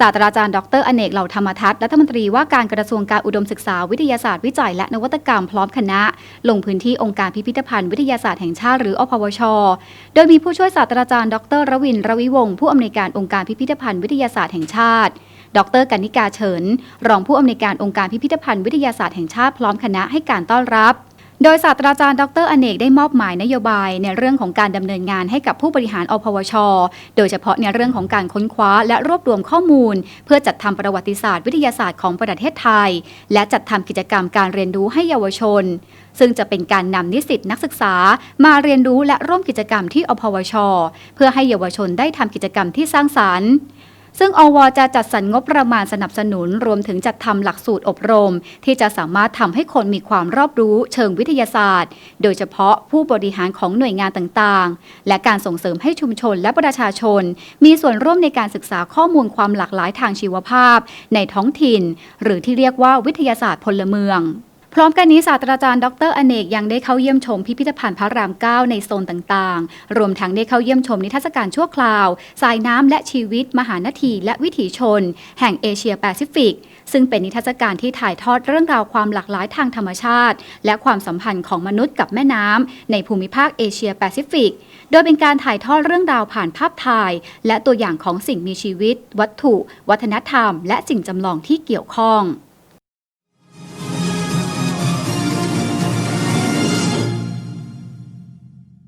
ศาสตราจารย์ดรอเนกเหล่าธรรมทัศน์รัฐมนตรีว่าการกระทรวงการอุดมศึกษาวิทยาศาสตร์วิจัยและนวัตกรรมพร้อมคณะ ลงพื้นที่องค์การพิพิธภัณฑ์วิทยาศาสตร์แห่งชาติหรืออพวช โดยมีผู้ช่วยศาสตราจารย์ดรรวินรวิวงศ์ผู้อำนวยการองค์การพิพิธภัณฑ์วิทยาศาสตร์แห่งชาติดรกนิกาเฉิน รองผู้อำนวยการองค์การพิพิธภัณฑ์วิทยาศาสตร์แห่งชาติพร้อมคณะให้การต้อนรับ โดยศาสตราจารย์ดรอเนกได้มอบหมายนโยบายในเรื่องของการดำเนินงานให้กับผู้บริหารอพวช โดยเฉพาะในเรื่องของการค้นคว้าและรวบรวมข้อมูล เพื่อจัดทำประวัติศาสตร์วิทยาศาสตร์ของประเทศไทย และจัดทำกิจกรรมการเรียนรู้ให้เยาวชน ซึ่งจะเป็นการนำนิสิตนักศึกษามาเรียนรู้และร่วมกิจกรรมที่อพวช เพื่อให้เยาวชนได้ทำกิจกรรมที่สร้างสรรค์ ซึ่งอวจะจัดสรรงบประมาณสนับสนุน รวมถึงจัดทำหลักสูตรอบรม ที่จะสามารถทำให้คนมีความรอบรู้เชิงวิทยาศาสตร์ โดยเฉพาะผู้บริหารของหน่วยงานต่างๆ และการส่งเสริมให้ชุมชนและประชาชน มีส่วนร่วมในการศึกษาข้อมูลความหลากหลายทางชีวภาพ ในท้องถิ่น หรือที่เรียกว่าวิทยาศาสตร์พลเมือง พร้อมกันนี้ศาสตราจารย์ดรอเนกยังได้เข้าเยี่ยมชมพิพิธภัณฑ์พระราม 9 ในโซนต่างๆ รวมทั้งได้เข้าเยี่ยมชมนิทรรศการชั่วคราว สายน้ำและชีวิต มหานาทีและวิถีชน แห่งเอเชียแปซิฟิก ซึ่งเป็นนิทรรศการที่ถ่ายทอดเรื่องราวความหลากหลายทางธรรมชาติ และความสัมพันธ์ของมนุษย์กับแม่น้ำในภูมิภาคเอเชียแปซิฟิก โดยเป็นการถ่ายทอดเรื่องราวผ่านภาพถ่าย และตัวอย่างของสิ่งมีชีวิต วัตถุ วัฒนธรรม และสิ่งจำลองที่เกี่ยวข้อง